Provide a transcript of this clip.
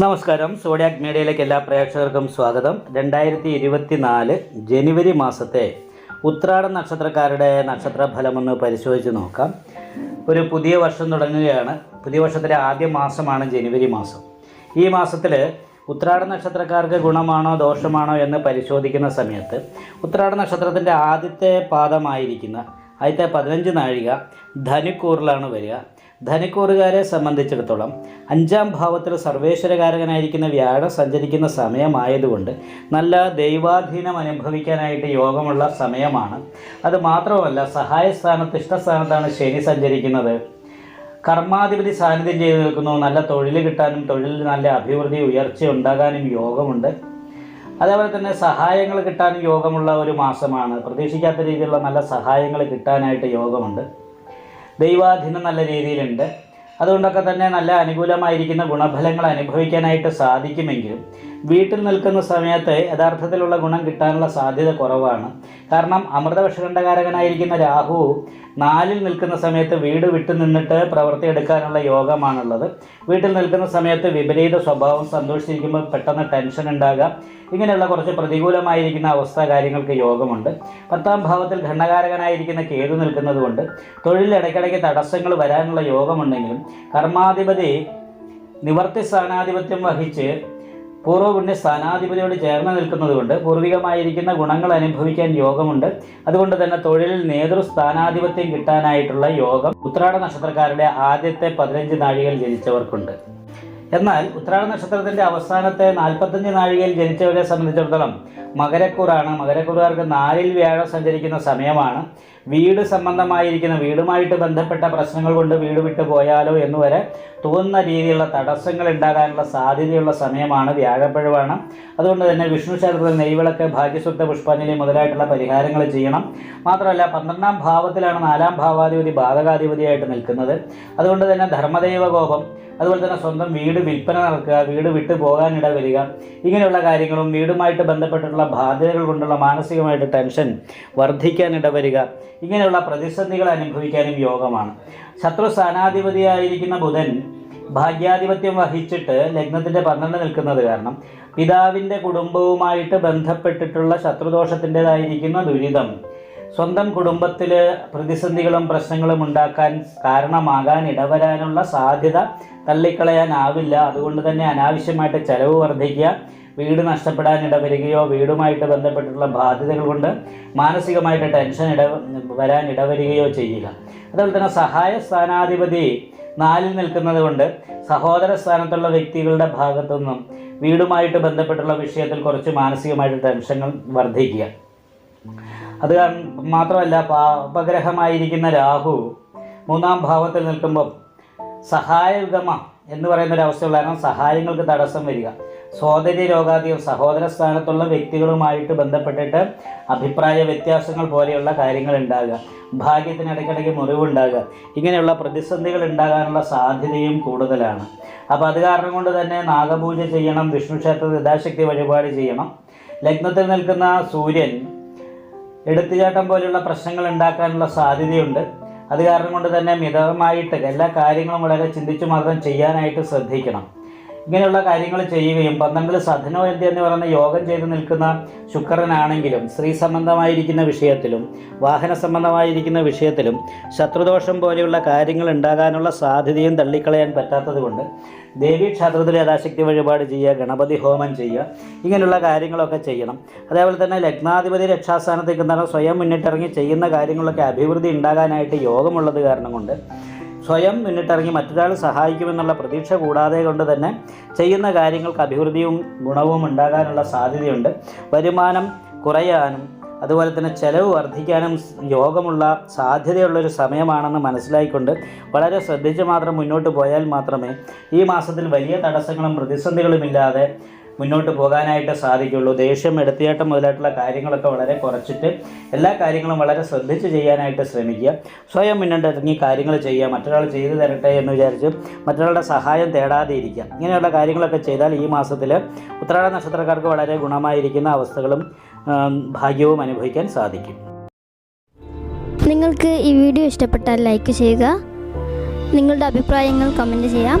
നമസ്കാരം. സോഡിയാക് മീഡിയയിലേക്ക് എല്ലാ പ്രേക്ഷകർക്കും സ്വാഗതം. രണ്ടായിരത്തി ഇരുപത്തി നാല് ജനുവരി മാസത്തെ ഉത്രാട നക്ഷത്രക്കാരുടെ നക്ഷത്രഫലമൊന്ന് പരിശോധിച്ച് നോക്കാം. ഒരു പുതിയ വർഷം തുടങ്ങുകയാണ്. പുതിയ വർഷത്തിലെ ആദ്യ മാസമാണ് ജനുവരി മാസം. ഈ മാസത്തിൽ ഉത്രാട നക്ഷത്രക്കാർക്ക് ഗുണമാണോ ദോഷമാണോ എന്ന് പരിശോധിക്കുന്ന സമയത്ത് ഉത്രാട നക്ഷത്രത്തിന്റെ ആദ്യത്തെ പാദമായിരിക്കുന്ന ആദ്യത്തെ പതിനഞ്ച് നാഴിക ധനുക്കൂറിലാണ് വരിക. ധനക്കൂറുകാരെ സംബന്ധിച്ചിടത്തോളം അഞ്ചാം ഭാവത്തിൽ സർവേശ്വരകാരകനായിരിക്കുന്ന വ്യാഴം സഞ്ചരിക്കുന്ന സമയമായതുകൊണ്ട് നല്ല ദൈവാധീനം അനുഭവിക്കാനായിട്ട് യോഗമുള്ള സമയമാണ്. അത് മാത്രമല്ല സഹായസ്ഥാനത്ത് ഇഷ്ടസ്ഥാനത്താണ് ശനി സഞ്ചരിക്കുന്നത്. കർമാധിപതി സാന്നിധ്യം ചെയ്തു നിൽക്കുന്നു. നല്ല തൊഴിൽ കിട്ടാനും തൊഴിലിൽ നല്ല അഭിവൃദ്ധി ഉയർച്ച ഉണ്ടാകാനും യോഗമുണ്ട്. അതേപോലെ തന്നെ സഹായങ്ങൾ കിട്ടാനും യോഗമുള്ള ഒരു മാസമാണ്. പ്രതീക്ഷിക്കാത്ത രീതിയിലുള്ള നല്ല സഹായങ്ങൾ കിട്ടാനായിട്ട് യോഗമുണ്ട്. ദൈവാധീനം നല്ല രീതിയിലുണ്ട്. അതുകൊണ്ടൊക്കെ തന്നെ നല്ല അനുകൂലമായിരിക്കുന്ന ഗുണഫലങ്ങൾ അനുഭവിക്കാനായിട്ട് സാധിക്കുമെങ്കിലും വീട്ടിൽ നിൽക്കുന്ന സമയത്ത് യഥാർത്ഥത്തിലുള്ള ഗുണം കിട്ടാനുള്ള സാധ്യത കുറവാണ്. കാരണം അമൃതവിഷകണ്ഠകാരകനായിരിക്കുന്ന രാഹു നാലിൽ നിൽക്കുന്ന സമയത്ത് വീട് വിട്ടു നിന്നിട്ട് പ്രവൃത്തി എടുക്കാനുള്ള യോഗമാണുള്ളത്. വീട്ടിൽ നിൽക്കുന്ന സമയത്ത് വിപരീത സ്വഭാവം സന്തോഷിച്ചിരിക്കുമ്പോൾ പെട്ടെന്ന് ടെൻഷൻ ഉണ്ടാകാം. ഇങ്ങനെയുള്ള കുറച്ച് പ്രതികൂലമായിരിക്കുന്ന അവസ്ഥ കാര്യങ്ങൾക്ക് യോഗമുണ്ട്. പത്താം ഭാവത്തിൽ ഘണ്ണകാരകനായിരിക്കുന്ന കേതു നിൽക്കുന്നതുകൊണ്ട് തൊഴിൽ ഇടയ്ക്കിടയ്ക്ക് തടസ്സങ്ങൾ വരാനുള്ള യോഗമുണ്ടെങ്കിലും കർമാധിപതി നിവർത്തി സ്ഥാനാധിപത്യം വഹിച്ച് പൂർവപുണ്യ സ്ഥാനാധിപതിയോട് ചേർന്ന് നിൽക്കുന്നതുകൊണ്ട് പൂർവികമായിരിക്കുന്ന ഗുണങ്ങൾ അനുഭവിക്കാൻ യോഗമുണ്ട്. അതുകൊണ്ട് തന്നെ തൊഴിലിൽ നേതൃ സ്ഥാനാധിപത്യം കിട്ടാനായിട്ടുള്ള യോഗം ഉത്രാട നക്ഷത്രക്കാരുടെ ആദ്യത്തെ പതിനഞ്ച് നാഴികൾ ജനിച്ചവർക്കുണ്ട്. എന്നാൽ ഉത്രാട നക്ഷത്രത്തിന്റെ അവസാനത്തെ നാൽപ്പത്തഞ്ച് നാഴികയിൽ ജനിച്ചവരെ സംബന്ധിച്ചിടത്തോളം മകരക്കൂറാണ്. മകരക്കൂറുകാർക്ക് നാലിൽ വ്യാഴം സഞ്ചരിക്കുന്ന സമയമാണ്. വീട് സംബന്ധമായിരിക്കുന്ന വീടുമായിട്ട് ബന്ധപ്പെട്ട പ്രശ്നങ്ങൾ കൊണ്ട് വീട് വിട്ടു പോയാലോ എന്ന് വരെ തോന്നുന്ന രീതിയിലുള്ള തടസ്സങ്ങൾ ഉണ്ടാകാനുള്ള സാധ്യതയുള്ള സമയമാണ് വ്യാഴപ്പഴമാണ് അതുകൊണ്ട് തന്നെ വിഷ്ണു ക്ഷേത്രത്തിൽ നെയ്വിളക്ക് ഭാഗ്യസ്വത്ത പുഷ്പാഞ്ജലി മുതലായിട്ടുള്ള പരിഹാരങ്ങൾ ചെയ്യണം. മാത്രമല്ല പന്ത്രണ്ടാം ഭാവത്തിലാണ് നാലാം ഭാവാധിപതി ബാധകാധിപതിയായിട്ട് നിൽക്കുന്നത്. അതുകൊണ്ട് തന്നെ ധർമ്മദൈവ കോപം അതുപോലെ തന്നെ സ്വന്തം വീട് വിൽപ്പന നടക്കുക വീട് വിട്ടു പോകാനിട വരിക ഇങ്ങനെയുള്ള കാര്യങ്ങളും വീടുമായിട്ട് ബന്ധപ്പെട്ടിട്ടുള്ള ബാധ്യതകൾ കൊണ്ടുള്ള മാനസികമായിട്ട് ടെൻഷൻ വർദ്ധിക്കാനിട വരിക ഇങ്ങനെയുള്ള പ്രതിസന്ധികൾ അനുഭവിക്കാനും യോഗമാണ്. ശത്രു സ്ഥാനാധിപതിയായിരിക്കുന്ന ബുധൻ ഭാഗ്യാധിപത്യം വഹിച്ചിട്ട് ലഗ്നത്തിന്റെ പന്ത്രണ്ട് നിൽക്കുന്നത് കാരണം പിതാവിന്റെ കുടുംബവുമായിട്ട് ബന്ധപ്പെട്ടിട്ടുള്ള ശത്രുദോഷത്തിന്റെതായിരിക്കുന്ന ദുരിതം സ്വന്തം കുടുംബത്തിൽ പ്രതിസന്ധികളും പ്രശ്നങ്ങളും ഉണ്ടാക്കാൻ കാരണമാകാൻ ഇടവരാനുള്ള സാധ്യത തള്ളിക്കളയാനാവില്ല. അതുകൊണ്ട് തന്നെ അനാവശ്യമായിട്ട് ചെലവ് വർദ്ധിക്കുക വീട് നഷ്ടപ്പെടാൻ ഇടവരികയോ വീടുമായിട്ട് ബന്ധപ്പെട്ടിട്ടുള്ള ബാധ്യതകൾ കൊണ്ട് മാനസികമായിട്ട് ടെൻഷൻ ഇട വരാൻ ഇടവരികയോ ചെയ്യുക. അതുപോലെ തന്നെ സഹായ സ്ഥാനാധിപതി നാലിൽ നിൽക്കുന്നത് കൊണ്ട് സഹോദര സ്ഥാനത്തുള്ള വ്യക്തികളുടെ ഭാഗത്തു നിന്നും വീടുമായിട്ട് ബന്ധപ്പെട്ടുള്ള വിഷയത്തിൽ കുറച്ച് മാനസികമായിട്ട് ടെൻഷനുകൾ വർദ്ധിക്കുക. അത് മാത്രമല്ല പാപഗ്രഹമായിരിക്കുന്ന രാഹു മൂന്നാം ഭാവത്തിൽ നിൽക്കുമ്പോൾ സഹായഗമ എന്ന് പറയുന്ന ഒരു അവസ്ഥയുള്ള കാരണം സഹായങ്ങൾക്ക് തടസ്സം വരിക. സോദരി രോഗാധികം സഹോദര സ്ഥാനത്തുള്ള വ്യക്തികളുമായിട്ട് ബന്ധപ്പെട്ടിട്ട് അഭിപ്രായ വ്യത്യാസങ്ങൾ പോലെയുള്ള കാര്യങ്ങൾ ഉണ്ടാകുക. ഭാഗ്യത്തിന് ഇടയ്ക്കിടയ്ക്ക് മുറിവുണ്ടാകുക. ഇങ്ങനെയുള്ള പ്രതിസന്ധികൾ ഉണ്ടാകാനുള്ള സാധ്യതയും കൂടുതലാണ്. അപ്പോൾ അത് കാരണം കൊണ്ട് തന്നെ നാഗപൂജ ചെയ്യണം വിഷ്ണു ക്ഷേത്രത്തിൽ യഥാശക്തി വഴിപാട് ചെയ്യണം. ലഗ്നത്തിൽ നിൽക്കുന്ന സൂര്യൻ എടുത്തുചാട്ടം പോലെയുള്ള പ്രശ്നങ്ങൾ ഉണ്ടാക്കാനുള്ള സാധ്യതയുണ്ട്. അത് കാരണം കൊണ്ട് തന്നെ മിതമായിട്ട് എല്ലാ കാര്യങ്ങളും വളരെ ചിന്തിച്ച് മാത്രം ചെയ്യാനായിട്ട് ശ്രദ്ധിക്കണം. ഇങ്ങനെയുള്ള കാര്യങ്ങൾ ചെയ്യുകയും പന്ത്രണ്ടിൽ സധനവൈദ്യ എന്ന് പറയുന്ന യോഗം ചെയ്ത് നിൽക്കുന്ന ശുക്രനാണെങ്കിലും സ്ത്രീ സംബന്ധമായിരിക്കുന്ന വിഷയത്തിലും വാഹന സംബന്ധമായിരിക്കുന്ന വിഷയത്തിലും ശത്രുദോഷം പോലെയുള്ള കാര്യങ്ങൾ ഉണ്ടാകാനുള്ള സാധ്യതയും തള്ളിക്കളയാൻ പറ്റാത്തതുകൊണ്ട് ദേവീ ക്ഷേത്രത്തിൽ യഥാശക്തി വഴിപാട് ചെയ്യുക ഗണപതി ഹോമം ചെയ്യുക ഇങ്ങനെയുള്ള കാര്യങ്ങളൊക്കെ ചെയ്യണം. അതേപോലെ തന്നെ ലഗ്നാധിപതി രക്ഷാസ്ഥാനത്തേക്ക് എന്താണ് സ്വയം മുന്നിട്ടിറങ്ങി ചെയ്യുന്ന കാര്യങ്ങളൊക്കെ അഭിവൃദ്ധി ഉണ്ടാകാനായിട്ട് യോഗമുള്ളത് കാരണം കൊണ്ട് സ്വയം മുന്നിട്ടിറങ്ങി മറ്റൊരാൾ സഹായിക്കുമെന്നുള്ള പ്രതീക്ഷ കൂടാതെ കൊണ്ട് തന്നെ ചെയ്യുന്ന കാര്യങ്ങൾക്ക് അഭിവൃദ്ധിയും ഗുണവും ഉണ്ടാകാനുള്ള സാധ്യതയുണ്ട്. വരുമാനം കുറയാനും അതുപോലെ തന്നെ ചെലവ് വർദ്ധിക്കാനും യോഗമുള്ള സാധ്യതയുള്ളൊരു സമയമാണെന്ന് മനസ്സിലായിക്കൊണ്ട് വളരെ ശ്രദ്ധിച്ച് മാത്രം മുന്നോട്ട് പോയാൽ മാത്രമേ ഈ മാസത്തിൽ വലിയ തടസ്സങ്ങളും പ്രതിസന്ധികളും ഇല്ലാതെ മുന്നോട്ട് പോകാനായിട്ട് സാധിക്കുള്ളൂ. ദേഷ്യം എടുത്തിയാട്ടം മുതലായിട്ടുള്ള കാര്യങ്ങളൊക്കെ വളരെ കുറച്ചിട്ട് എല്ലാ കാര്യങ്ങളും വളരെ ശ്രദ്ധിച്ച് ചെയ്യാനായിട്ട് ശ്രമിക്കുക. സ്വയം മുന്നോട്ട് ഇറങ്ങി കാര്യങ്ങൾ ചെയ്യുക. മറ്റൊരാൾ ചെയ്തു തരട്ടെ എന്ന് വിചാരിച്ച് മറ്റൊരാളുടെ സഹായം തേടാതെ ഇരിക്കുക ഇങ്ങനെയുള്ള കാര്യങ്ങളൊക്കെ ചെയ്താൽ ഈ മാസത്തിൽ ഉത്രാട നക്ഷത്രക്കാർക്ക് വളരെ ഗുണമായിരിക്കുന്ന അവസ്ഥകളും ഭാഗ്യവും അനുഭവിക്കാൻ സാധിക്കും. നിങ്ങൾക്ക് ഈ വീഡിയോ ഇഷ്ടപ്പെട്ടാൽ ലൈക്ക് ചെയ്യുക. നിങ്ങളുടെ അഭിപ്രായങ്ങൾ കമന്റ് ചെയ്യാം.